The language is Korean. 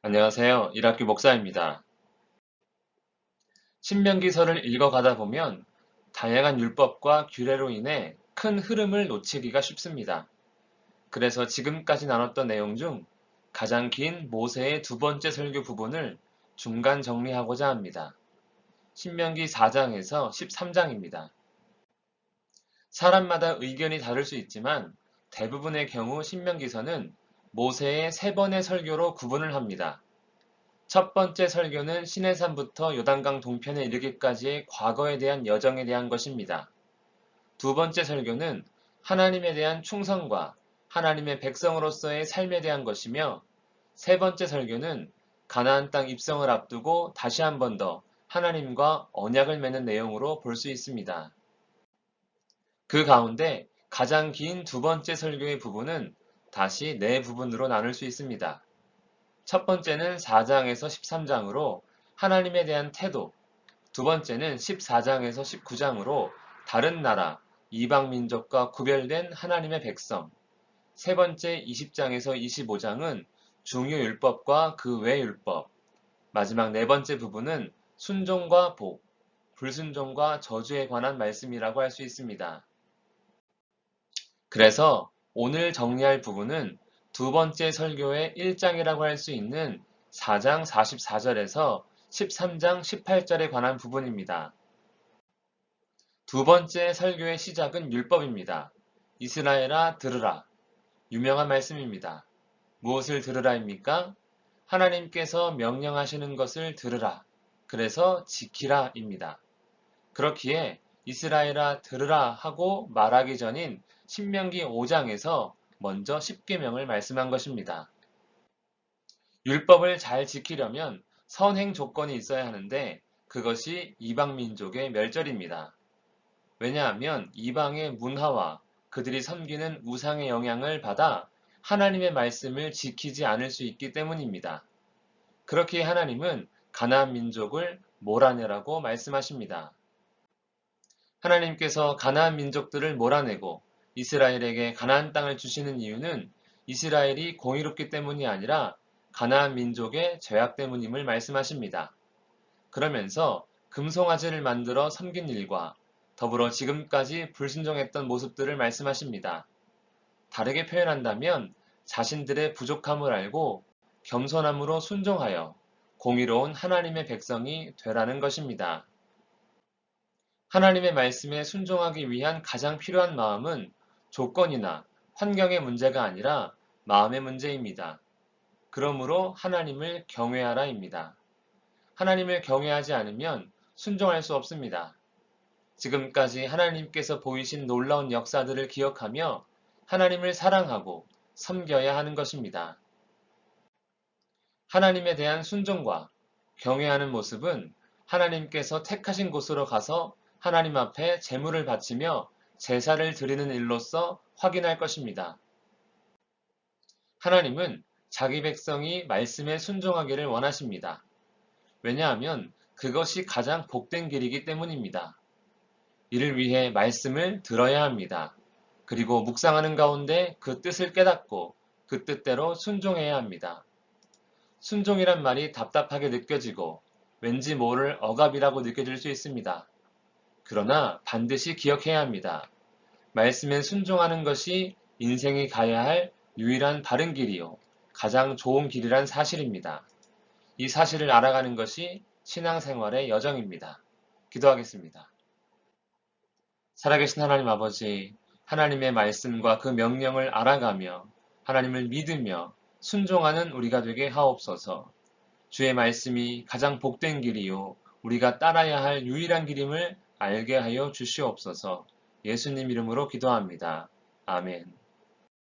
안녕하세요. 일학교 목사입니다. 신명기서를 읽어가다 보면 다양한 율법과 규례로 인해 큰 흐름을 놓치기가 쉽습니다. 그래서 지금까지 나눴던 내용 중 가장 긴 모세의 두 번째 설교 부분을 중간 정리하고자 합니다. 신명기 4장에서 13장입니다. 사람마다 의견이 다를 수 있지만 대부분의 경우 신명기서는 모세의 세 번의 설교로 구분을 합니다. 첫 번째 설교는 시내산부터 요단강 동편에 이르기까지의 과거에 대한 여정에 대한 것입니다. 두 번째 설교는 하나님에 대한 충성과 하나님의 백성으로서의 삶에 대한 것이며 세 번째 설교는 가나안 땅 입성을 앞두고 다시 한 번 더 하나님과 언약을 맺는 내용으로 볼 수 있습니다. 그 가운데 가장 긴 두 번째 설교의 부분은 다시 네 부분으로 나눌 수 있습니다. 첫 번째는 4장에서 13장으로 하나님에 대한 태도, 두 번째는 14장에서 19장으로 다른 나라, 이방 민족과 구별된 하나님의 백성, 세 번째 20장에서 25장은 중요 율법과 그 외 율법, 마지막 네 번째 부분은 순종과 복, 불순종과 저주에 관한 말씀이라고 할 수 있습니다. 그래서 오늘 정리할 부분은 두 번째 설교의 1장이라고 할 수 있는 4장 44절에서 13장 18절에 관한 부분입니다. 두 번째 설교의 시작은 율법입니다. 이스라엘아 들으라. 유명한 말씀입니다. 무엇을 들으라입니까? 하나님께서 명령하시는 것을 들으라. 그래서 지키라입니다. 그렇기에 이스라엘아 들으라 하고 말하기 전인 신명기 5장에서 먼저 10계명을 말씀한 것입니다. 율법을 잘 지키려면 선행 조건이 있어야 하는데 그것이 이방 민족의 멸절입니다. 왜냐하면 이방의 문화와 그들이 섬기는 우상의 영향을 받아 하나님의 말씀을 지키지 않을 수 있기 때문입니다. 그렇게 하나님은 가나안 민족을 몰아내라고 말씀하십니다. 하나님께서 가나안 민족들을 몰아내고 이스라엘에게 가나안 땅을 주시는 이유는 이스라엘이 공의롭기 때문이 아니라 가나안 민족의 죄악 때문임을 말씀하십니다. 그러면서 금송아지를 만들어 섬긴 일과 더불어 지금까지 불순종했던 모습들을 말씀하십니다. 다르게 표현한다면 자신들의 부족함을 알고 겸손함으로 순종하여 공의로운 하나님의 백성이 되라는 것입니다. 하나님의 말씀에 순종하기 위한 가장 필요한 마음은 조건이나 환경의 문제가 아니라 마음의 문제입니다. 그러므로 하나님을 경외하라입니다. 하나님을 경외하지 않으면 순종할 수 없습니다. 지금까지 하나님께서 보이신 놀라운 역사들을 기억하며 하나님을 사랑하고 섬겨야 하는 것입니다. 하나님에 대한 순종과 경외하는 모습은 하나님께서 택하신 곳으로 가서 하나님 앞에 제물을 바치며 제사를 드리는 일로서 확인할 것입니다. 하나님은 자기 백성이 말씀에 순종하기를 원하십니다. 왜냐하면 그것이 가장 복된 길이기 때문입니다. 이를 위해 말씀을 들어야 합니다. 그리고 묵상하는 가운데 그 뜻을 깨닫고 그 뜻대로 순종해야 합니다. 순종이란 말이 답답하게 느껴지고 왠지 모를 억압이라고 느껴질 수 있습니다. 그러나 반드시 기억해야 합니다. 말씀에 순종하는 것이 인생이 가야 할 유일한 바른 길이요. 가장 좋은 길이란 사실입니다. 이 사실을 알아가는 것이 신앙생활의 여정입니다. 기도하겠습니다. 살아계신 하나님 아버지, 하나님의 말씀과 그 명령을 알아가며 하나님을 믿으며 순종하는 우리가 되게 하옵소서. 주의 말씀이 가장 복된 길이요. 우리가 따라야 할 유일한 길임을 알게 하여 주시옵소서 예수님 이름으로 기도합니다. 아멘.